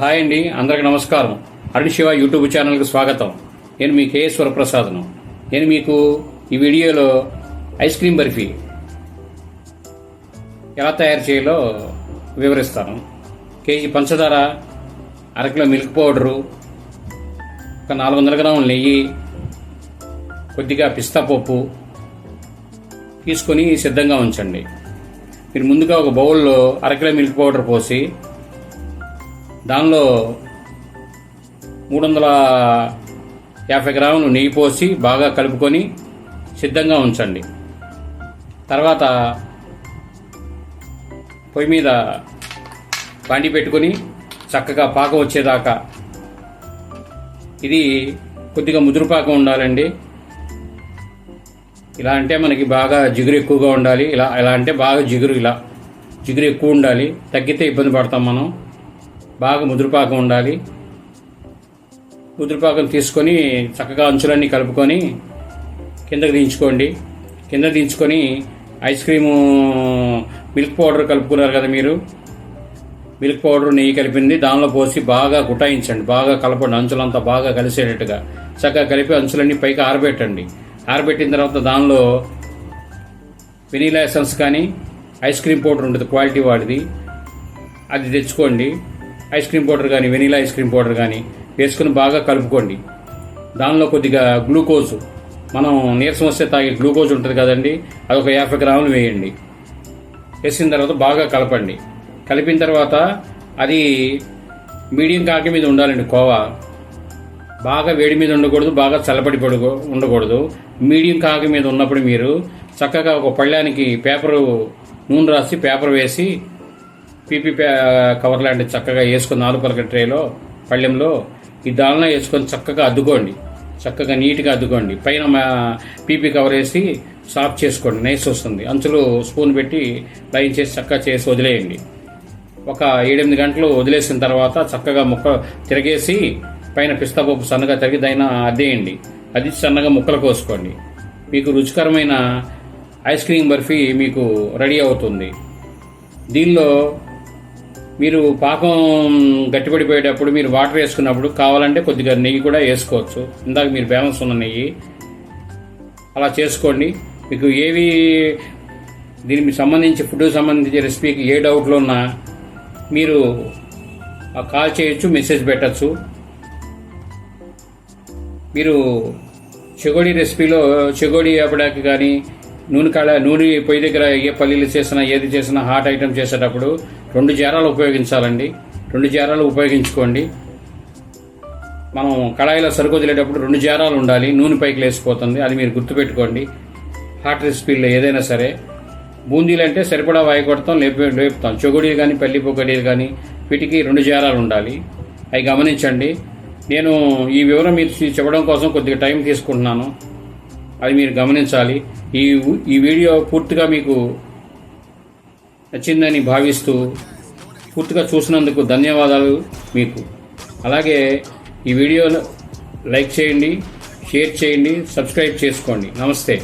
Hi అండి అందరికి నమస్కారం. అరుణ్ శివ యూట్యూబ్ ఛానల్కి స్వాగతం. నేను మీ కేఎస్ వరప్రసాద్ను. నేను మీకు ఈ వీడియోలో ఐస్ క్రీమ్ బర్ఫీ ఎలా తయారు చేయాలో వివరిస్తాను. కేజీ పంచదార అరకిలో మిల్క్ పౌడరు ఒక నాలుగు వందల గ్రాముల నెయ్యి కొద్దిగా పిస్తా పప్పు తీసుకొని సిద్ధంగా ఉంచండి. మీరు ముందుగా ఒక బౌల్లో అరకిలో మిల్క్ పౌడర్ పోసి దానిలో మూడు వందల యాభై గ్రాములు నెయ్యి పోసి బాగా కలుపుకొని సిద్ధంగా ఉంచండి. తర్వాత పొయ్యి మీద పండి పెట్టుకొని చక్కగా పాకం వచ్చేదాకా ఇది కొద్దిగా ముదురు పాకం ఉండాలండి. ఇలా అంటే మనకి బాగా జిగురు ఎక్కువగా ఉండాలి. ఇలా ఇలా అంటే బాగా జిగురు ఇలా జిగురు ఎక్కువ ఉండాలి. తగ్గితే ఇబ్బంది పడతాం మనం. బాగా ముదురుపాకం ఉండాలి. ముదురుపాకం తీసుకొని చక్కగా అంచులన్నీ కలుపుకొని కిందకి దించుకోండి. కింద దించుకొని ఐస్ క్రీము మిల్క్ పౌడర్ కలుపుకున్నారు కదా మీరు? మిల్క్ పౌడర్ నెయ్యి కలిపింది దానిలో పోసి బాగా గుటాయించండి. బాగా కలపండి. అంచులంతా బాగా కలిసేటట్టుగా. చక్కగా కలిపి అంచులన్నీ పైకి ఆరబెట్టండి. ఆరబెట్టిన తర్వాత దానిలో వెనీలా ఎసెన్స్ కానీ ఐస్ క్రీమ్ పౌడర్ ఉంటుంది క్వాలిటీ వాడిది. అది తెచ్చుకోండి. ఐస్ క్రీమ్ పౌడర్ కానీ వెనీలా ఐస్ క్రీమ్ పౌడర్ కానీ వేసుకుని బాగా కలుపుకోండి. దానిలో కొద్దిగా గ్లూకోజ్ మనం నీరసం వస్తే తాగే గ్లూకోజ్ ఉంటుంది కదండి అది ఒక యాభై గ్రాములు వేయండి. వేసిన తర్వాత బాగా కలపండి. కలిపిన తర్వాత అది మీడియం కాకి మీద ఉండాలండి కోవా. బాగా వేడి మీద ఉండకూడదు బాగా చల్లబడి పడుకో ఉండకూడదు. మీడియం కాకి మీద ఉన్నప్పుడు మీరు చక్కగా ఒక పళ్ళానికి పేపరు నూనె రాసి పేపర్ వేసి పీపీ పే కవర్ లాంటి చక్కగా వేసుకుని నాలుగు పలక ట్రేలో పళ్ళెంలో ఈ దానిలో వేసుకొని చక్కగా అద్దుకోండి. చక్కగా నీట్గా అద్దుకోండి. పైన మా- పీపీ కవర్ వేసి సాఫ్ చేసుకోండి. నైస్ వస్తుంది. అంచులు స్పూన్ పెట్టి లైన్ చేసి చక్కగా చేసి వదిలేయండి. ఒక ఏడెనిమిది గంటలు వదిలేసిన తర్వాత చక్కగా ముక్క తిరగేసి పైన పిస్తా పప్పు సన్నగా తరిగి దాని అద్దేయండి. అది సన్నగా ముక్కలు కోసుకోండి. మీకు రుచికరమైన ఐస్ క్రీమ్ బర్ఫీ మీకు రెడీ అవుతుంది. దీనిలో మీరు పాకం గట్టిపడిపోయేటప్పుడు మీరు వాటర్ వేసుకున్నప్పుడు కావాలంటే కొద్దిగా నెయ్యి కూడా వేసుకోవచ్చు. ఇందాక మీరు బ్యాలెన్స్ ఉన్న నెయ్యి. అలా చేసుకోండి. మీకు ఏవి దీనికి సంబంధించి ఫుడ్కి సంబంధించి రెసిపీకి ఏ డౌట్లు ఉన్నా మీరు కాల్ చేయొచ్చు మెసేజ్ పెట్టచ్చు. మీరు చెగోడి రెసిపీలో చెగోడి వేపడానికి కానీ నూనె కాడ నూనె పొయ్యి దగ్గర ఏ పల్లీలు చేసినా ఏది చేసినా హాట్ ఐటమ్ చేసేటప్పుడు రెండు జారాలు ఉపయోగించాలండి. రెండు జారాలు ఉపయోగించుకోండి. మనం కళాయిలో సరుకు వదిలేటప్పుడు రెండు జారాలు ఉండాలి. నూనె పైకి లేసిపోతుంది. అది మీరు గుర్తుపెట్టుకోండి. హాట్ రెసిపీల్లో ఏదైనా సరే. బూందీలు అంటే సరిపడా వాయి కొడతాం లేపి లేపుతాం. చెగుడీలు కానీ పల్లి పొగడీలు కానీ వీటికి రెండు జారాలు ఉండాలి. అవి గమనించండి. నేను ఈ వివరం మీరు చెప్పడం కోసం కొద్దిగా టైం తీసుకుంటున్నాను. అది మీరు గమనించాలి. ఈ ఈ వీడియో పూర్తిగా మీకు నచ్చిందని భావిస్తూ పూర్తిగా చూసినందుకు ధన్యవాదాలు మీకు. అలాగే ఈ వీడియో లైక్ చేయండి షేర్ చేయండి సబ్స్క్రైబ్ చేసుకోండి. నమస్తే.